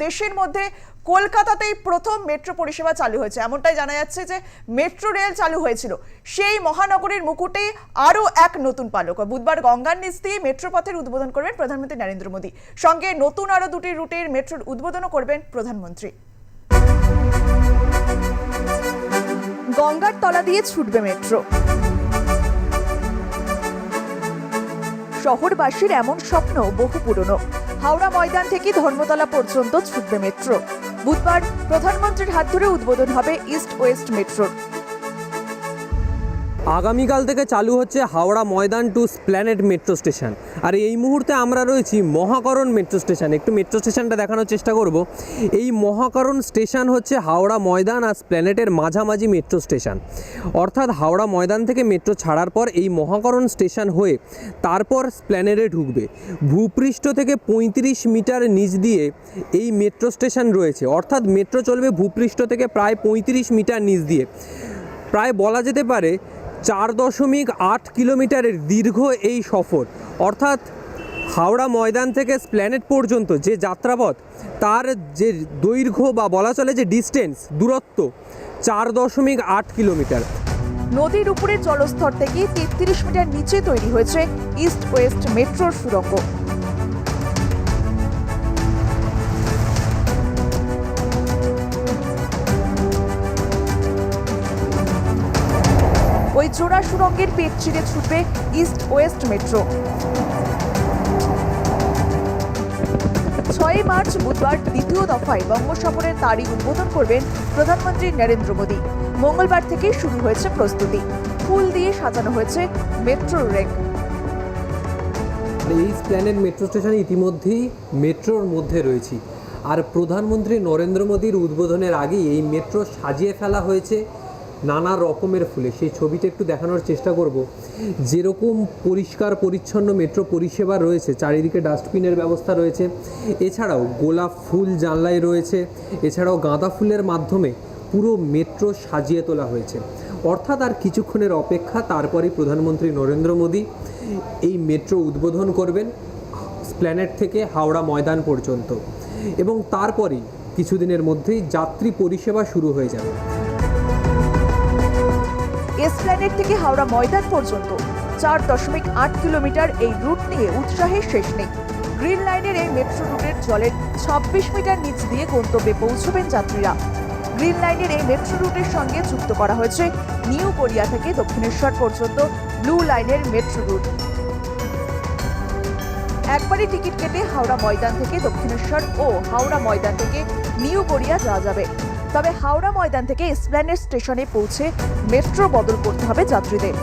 দেশের মধ্যে কলকাতাতেই প্রথম মেট্রো পরিষেবা চালু হয়েছে। এমনটাই জানা যাচ্ছে যে মেট্রো রেল চালু হয়েছিল। সেই মহানগরীর মুকুটে আরও এক নতুন পালক। বুধবার গঙ্গার নিচ দিয়ে মেট্রো পথের উদ্বোধন করবেন প্রধানমন্ত্রী নরেন্দ্র মোদী। সঙ্গে নতুন আরও দুটি রুটের মেট্রোর উদ্বোধনও করবেন প্রধানমন্ত্রী। গঙ্গার তলা দিয়ে ছুটবে মেট্রো। শহরবাসীর এমন স্বপ্ন বহু পুরনো। হাওড়া ময়দান থেকে ধর্মতলা পর্যন্ত ছুটবে মেট্রো। বুধবার প্রধানমন্ত্রীর হাত ধরে উদ্বোধন হবে ইস্ট ওয়েস্ট মেট্রোর। আগামীকাল থেকে চালু হচ্ছে Howrah Maidan to Esplanade metro station. আর এই মুহূর্তে আমরা রয়েছি মহাকরণ মেট্রো স্টেশন। একটু মেট্রো স্টেশনটা দেখানোর চেষ্টা করব। এই মহাকরণ স্টেশন হচ্ছে হাওড়া ময়দান আর স্প্ল্যানেটের মাঝামাঝি মেট্রো স্টেশন। অর্থাৎ হাওড়া ময়দান থেকে মেট্রো ছাড়ার পর এই মহাকরণ স্টেশন হয়ে তারপর স্প্ল্যানেটে ঢুকবে। ভূপৃষ্ঠ থেকে পঁয়ত্রিশ মিটার নিচ দিয়ে এই মেট্রো স্টেশন রয়েছে। অর্থাৎ মেট্রো চলবে ভূপৃষ্ঠ থেকে প্রায় পঁয়ত্রিশ মিটার নিচ দিয়ে। প্রায় বলা যেতে পারে চার দশমিক আট কিলোমিটারের দীর্ঘ এই সফর। অর্থাৎ হাওড়া ময়দান থেকে স্প্ল্যানেট পর্যন্ত যে যাত্রাপথ, তার যে দৈর্ঘ্য বা বলা চলে যে ডিস্টেন্স, দূরত্ব, চার দশমিক আট কিলোমিটার। নদীর উপরে জলস্তর থেকে তেত্রিশ মিটার নিচে তৈরি হয়েছে ইস্ট ওয়েস্ট মেট্রোর সুড়ঙ্গ। ওই জোড়া সুড়ঙ্গের পেট চিরে ছুটবে ইস্ট ওয়েস্ট মেট্রো ছয়ই মার্চ বুধবার দ্বিতীয় দফায় বঙ্গ সফরের তারিখ উদ্বোধন করবেন প্রধানমন্ত্রী নরেন্দ্র মোদী। মঙ্গলবার থেকে শুরু হয়েছে প্রস্তুতি। ফুল দিয়ে সাজানো হয়েছে মেট্রো রেক। এই স্প্ল্যানেট মেট্রো স্টেশনে ইতিমধ্যেই মেট্রোর মধ্যে রয়েছি। আর প্রধানমন্ত্রী নরেন্দ্র মোদীর উদ্বোধনের আগেই এই মেট্রো সাজিয়ে ফেলা হয়েছে। নানা রকমের ফুলে। সেই ছবিটা একটু দেখানোর চেষ্টা করব। যেরকম পরিষ্কার, পরিচ্ছন্ন মেট্রো পরিষেবা রয়েছে, চারিদিকে ডাস্টবিনের ব্যবস্থা রয়েছে। এছাড়াও গোলাপ ফুল জানলায় রয়েছে। এছাড়াও গাঁদা ফুলের মাধ্যমে পুরো মেট্রো সাজিয়ে তোলা হয়েছে। অর্থাৎ আর কিছুক্ষণের অপেক্ষা, তারপরেই প্রধানমন্ত্রী নরেন্দ্র মোদী এই মেট্রো উদ্বোধন করবেন স্প্ল্যানেট থেকে হাওড়া ময়দান পর্যন্ত। এবং তারপরেই কিছুদিনের মধ্যেই যাত্রী পরিষেবা শুরু হয়ে যাবে। এসপ্ল্যানেট থেকে হাওড়া ময়দান পর্যন্ত। চার দশমিক আট কিলোমিটার এই রুট নিয়ে উৎসাহের শেষ নেই। গ্রিন লাইনের এই মেট্রো রুটের জলের ছাব্বিশ মিটার নিচ দিয়ে গন্তব্যে পৌঁছবেন যাত্রীরা। গ্রিন লাইনের এই মেট্রো রুটের সঙ্গে যুক্ত করা হয়েছে নিউ কোরিয়া থেকে দক্ষিণেশ্বর পর্যন্ত ব্লু লাইনের মেট্রো রুট। একবারই টিকিট কেটে হাওড়া ময়দান থেকে দক্ষিণেশ্বর ও হাওড়া ময়দান থেকে নিউ কোরিয়া যাওয়া যাবে। তবে হাওড়া ময়দান থেকে এসপ্ল্যানেড স্টেশনে পৌঁছে মেট্রো বদল করতে হবে যাত্রীদের।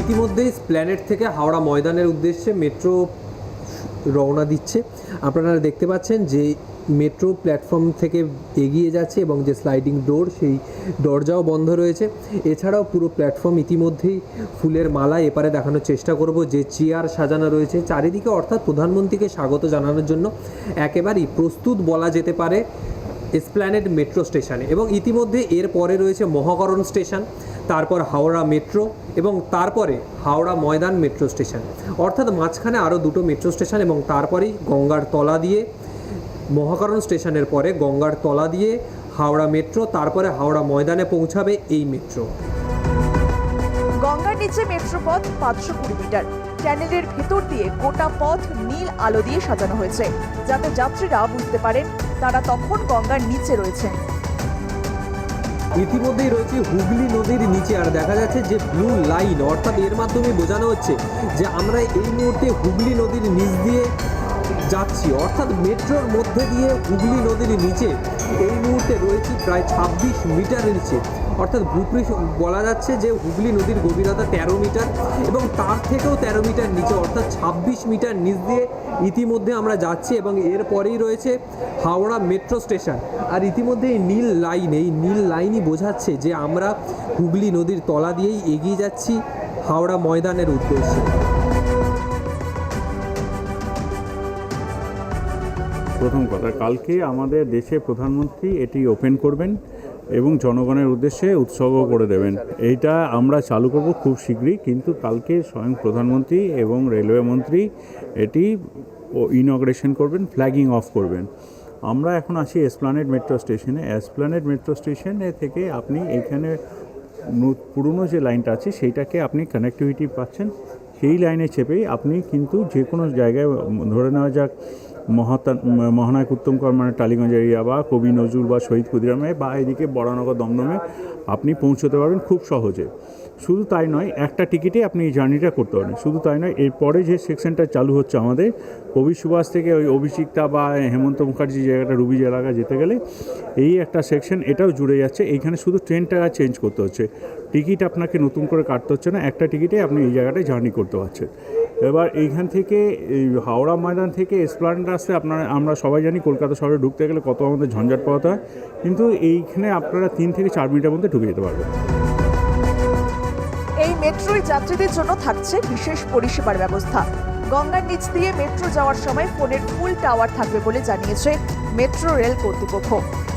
ইতিমধ্যেই স্প্ল্যানেট থেকে হাওড়া ময়দানের উদ্দেশ্যে মেট্রো রওনা দিচ্ছে। আপনারা দেখতে পাচ্ছেন যে মেট্রো প্ল্যাটফর্ম থেকে এগিয়ে যাচ্ছে এবং যে স্লাইডিং ডোর, সেই দরজাও বন্ধ রয়েছে। এছাড়াও পুরো প্ল্যাটফর্ম ইতিমধ্যেই ফুলের মালা এপারে দেখানোর চেষ্টা করব, যে চেয়ার সাজানো রয়েছে। চারিদিকে অর্থাৎ প্রধানমন্ত্রীকে স্বাগত জানানোর জন্য একেবারেই প্রস্তুত বলা যেতে পারে এসপ্ল্যানেড মেট্রো স্টেশনে এবং ইতিমধ্যে এর পরে রয়েছে মহাকরণ স্টেশন তারপর হাওড়া মেট্রো এবং তারপরে হাওড়া ময়দান মেট্রো স্টেশন অর্থাৎ মাঝখানে আরও দুটো মেট্রো স্টেশন এবং তারপরেই গঙ্গার তলা দিয়ে, মহাকরণ স্টেশনের পরে গঙ্গার তলা দিয়ে হাওড়া মেট্রো তারপরে হাওড়া ময়দানে পৌঁছাবে এই মেট্রো গঙ্গার নিচে মেট্রো পথ পাঁচশো কুড়ি মিটার। ট্যানেলের ভেতর দিয়ে গোটা পথ নীল আলো দিয়ে সাজানো হয়েছে, যাতে যাত্রীরা বুঝতে পারেন তারা তখন গঙ্গার নিচে রয়েছেন। ইতিমধ্যেই রয়েছে হুগলি নদীর নিচে, আর দেখা যাচ্ছে যে ব্লু লাইন অর্থাৎ এর মাধ্যমে বোঝানো হচ্ছে যে আমরা এই মুহূর্তে হুগলি নদীর নিচ দিয়ে যাচ্ছি, অর্থাৎ মেট্রোর মধ্যে দিয়ে হুগলি নদীর নিচে। এই মুহূর্তে রয়েছে প্রায় ছাব্বিশ মিটারের নিচে। অর্থাৎ ভূপৃষ্ঠ বলা যাচ্ছে যে হুগলি নদীর গভীরতা তেরো মিটার এবং তার থেকেও তেরো মিটার নিচে, অর্থাৎ ছাব্বিশ মিটার নিচ দিয়ে ইতিমধ্যে আমরা যাচ্ছি এবং এরপরেই রয়েছে হাওড়া মেট্রো স্টেশন আর ইতিমধ্যে এই নীল লাইন এই নীল লাইনই বোঝাচ্ছে যে আমরা হুগলি নদীর তলা দিয়েই এগিয়ে যাচ্ছি হাওড়া ময়দানের উদ্দেশ্যে। প্রথম কথা, কালকে আমাদের দেশে প্রধানমন্ত্রী এটি ওপেন করবেন। এবং জনগণের উদ্দেশ্যে উৎসর্গ করে দেবেন। এইটা আমরা চালু করব খুব শীঘ্রই, কিন্তু কালকে স্বয়ং প্রধানমন্ত্রী এবং রেলওয়ে মন্ত্রী এটি ইনগ্রেশন করবেন ফ্ল্যাগিং অফ করবেন। আমরা এখন আছি এসপ্লানেড মেট্রো স্টেশনে এসপ্লানেড মেট্রো স্টেশনে থেকে আপনি এখানে পুরনো যে লাইনটা আছে, সেইটাকে আপনি কানেক্টিভিটি পাচ্ছেন। সেই লাইনে চেপেই আপনি কিন্তু যে কোনো জায়গায় ধরে নেওয়া যাক মহাতা মহানায়ক উত্তম মানে টালিগঞ্জ এরিয়া বা কবি নজরুল বা শহীদ ক্ষুদিরামে বা এদিকে বরানগর দমদমে আপনি পৌঁছতে পারবেন খুব সহজে। শুধু তাই নয়, একটা টিকিটে আপনি এই জার্নিটা করতে পারেন শুধু তাই নয়, এরপরে যে সেকশনটা চালু হচ্ছে আমাদের, কবি সুভাষ থেকে ওই অভিষিক্তা বা হেমন্ত মুখার্জি জায়গাটা রুবি এলাকা যেতে গেলে, এই একটা সেকশন এটাও জুড়ে যাচ্ছে। এইখানে শুধু ট্রেনটা চেঞ্জ করতে হচ্ছে। টিকিট আপনাকে নতুন করে কাটতে হচ্ছে না, একটা টিকিটে আপনি এই জায়গাটায় জার্নি করতে পারছেন। এবার এইখান থেকে এই হাওড়া ময়দান থেকে এসপ্লানেড আসতে আপনারা, আমরা সবাই জানি কলকাতা শহরে ঢুকতে গেলে কত আমাদের ঝঞ্ঝাট পাওয়াতে হয় কিন্তু এইখানে আপনারা তিন থেকে চার মিনিটের মধ্যে ঢুকে যেতে পারবেন। এই মেট্রোয় যাত্রীদের জন্য থাকছে বিশেষ পরিষেবার ব্যবস্থা। গঙ্গার নিচ দিয়ে মেট্রো যাওয়ার সময় ফোনের ফুল টাওয়ার থাকবে বলে জানিয়েছে মেট্রো রেল কর্তৃপক্ষ।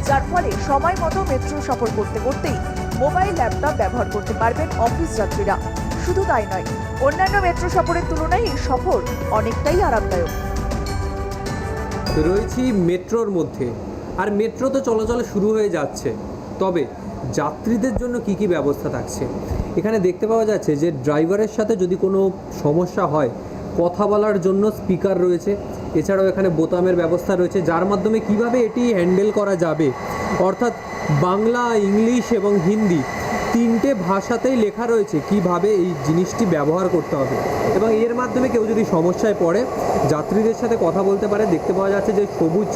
যার ফলে সময় মতো মেট্রো সফর করতে করতেই মোবাইল ল্যাপটপ ব্যবহার করতে পারবেন অফিস যাত্রীরা। শুধু তাই নয় অন্যান্য মেট্রো সফরের তুলনায় এই সফর অনেকটাই আরামদায়ক। রয়েছি মেট্রোর মধ্যে। আর মেট্রো তো চলাচল শুরু হয়ে যাচ্ছে। তবে যাত্রীদের জন্য কি কি ব্যবস্থা থাকছে? এখানে দেখতে পাওয়া যাচ্ছে যে ড্রাইভারের সাথে যদি কোনো সমস্যা হয়, কথা বলার জন্য স্পিকার রয়েছে। এছাড়াও এখানে বোতামের ব্যবস্থা রয়েছে, যার মাধ্যমে কীভাবে এটি হ্যান্ডেল করা যাবে। অর্থাৎ বাংলা, ইংলিশ এবং হিন্দি তিনটে ভাষাতেই লেখা রয়েছে কীভাবে এই জিনিসটি ব্যবহার করতে হবে। এবং এর মাধ্যমে কেউ যদি সমস্যায় পড়ে, যাত্রীদের সাথে কথা বলতে পারে, দেখতে পাওয়া যাচ্ছে যে সবুজ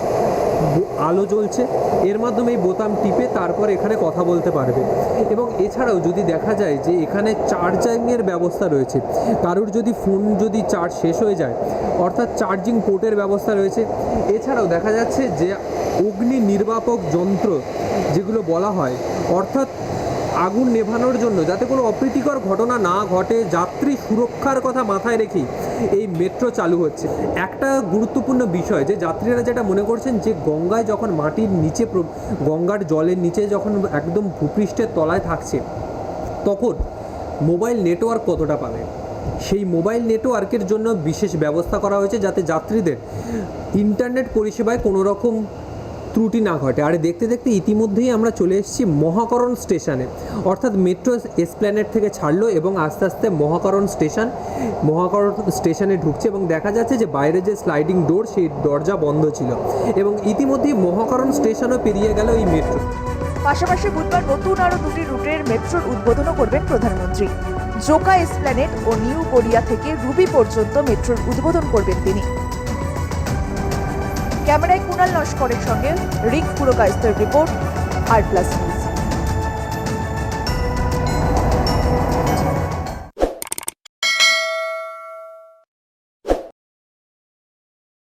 আলো জ্বলছে। এর মাধ্যমে এই বোতাম টিপে তারপর এখানে কথা বলতে পারবে। এবং এছাড়াও যদি দেখা যায় যে এখানে চার্জিংয়ের ব্যবস্থা রয়েছে, কারুর যদি ফোন যদি চার্জ শেষ হয়ে যায়, অর্থাৎ চার্জিং পোর্টের ব্যবস্থা রয়েছে। এছাড়াও দেখা যাচ্ছে যে অগ্নি নির্বাপক যন্ত্র যেগুলো বলা হয়, অর্থাৎ আগুন নেভানোর জন্য যাতে কোনো অপ্রীতিকর ঘটনা না ঘটে, যাত্রী সুরক্ষার কথা মাথায় রেখেই এই মেট্রো চালু হচ্ছে। একটা গুরুত্বপূর্ণ বিষয়, যে যাত্রীরা যেটা মনে করছেন যে গঙ্গায় যখন মাটির নিচে গঙ্গার জলের নিচে যখন একদম ভূপৃষ্ঠের তলায় থাকছে, তখন মোবাইল নেটওয়ার্ক কতটা পাবে? সেই মোবাইল নেটওয়ার্কের জন্য বিশেষ ব্যবস্থা করা হয়েছে যাতে যাত্রীদের ইন্টারনেট পরিষেবায় কোনো রকম ত্রুটি না ঘটে। আর দেখতে দেখতে ইতিমধ্যেই আমরা চলে এসেছি মহাকরণ স্টেশনে। অর্থাৎ মেট্রো এসপ্ল্যানেট থেকে ছাড়লো এবং আস্তে আস্তে মহাকরণ স্টেশন, মহাকরণ স্টেশনে ঢুকছে এবং দেখা যাচ্ছে যে বাইরে যে স্লাইডিং ডোর সেই দরজা বন্ধ ছিল। এবং ইতিমধ্যেই মহাকরণ স্টেশনও পেরিয়ে গেল এই মেট্রো। পাশাপাশি বুধবার নতুন আরও দুটি রুটের মেট্রোর উদ্বোধনও করবেন প্রধানমন্ত্রী। জোকা এসপ্ল্যানেট ও নিউ গড়িয়া থেকে রুবি পর্যন্ত মেট্রোর উদ্বোধন করবেন তিনি। ক্যামেরায় কুণাল নস্করের সঙ্গে রিক পুরকায়স্তের রিপোর্ট আর প্লাস নিউজ।